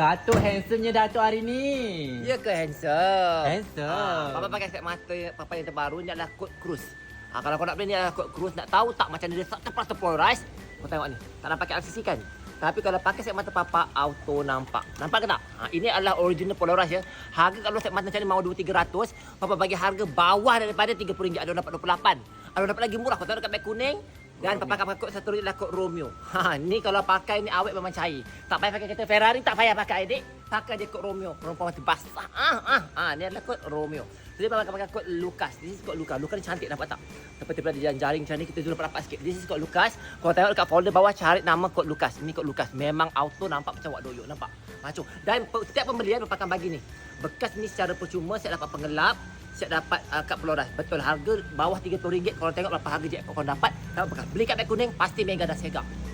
Datuk handsomenya Datuk hari ni. Ya ke handsome? Handsome. Ah, Papa pakai set mata Papa yang terbaru ni adalah Code Cruise. Ah, kalau kau nak beli ni adalah Code Cruise, nak tahu tak macam dia tak terpas terpolarize? Kau tengok ni. Tak nak pakai LCC kan? Tapi kalau pakai set mata Papa auto nampak. Nampak ke tak? Ha, ini adalah original polarize ya. Harga kalau set mata macam ni mau 2-300, Papa bagi harga bawah daripada RM30. Ada dapat 28. Ada dapat lagi murah. Kau tahu dekat beg kuning, dan akan pakai kod satu adalah kod Romeo. Ha, ni kalau pakai ni awet memang cair. Tak payah pakai kereta Ferrari, tak payah pakai adik. Pakai je kod Romeo. Perempuan mati basah. Ah, ah, ah, ni adalah kod Romeo. Papa akan pakai kod Lucas. This is kod Lucas. Lucas ni cantik nampak tak? Seperti pada jaring macam ni kita dulu dapat sikit. This is kod Lucas. Kalau tengok dekat folder bawah cari nama kod Lucas. Ni kod Lucas. Memang auto nampak macam wak doyok nampak. Macu. Dan setiap pembelian Papa akan bagi ni. Bekas ni secara percuma saya dapat pengelap saya dapat uh, kat Pulau Das. Betul harga bawah RM30 kalau tengok berapa harga jackpot kau dapat. Dapat bekas. Beli kat beg kuning pasti mega dah sega. Oh,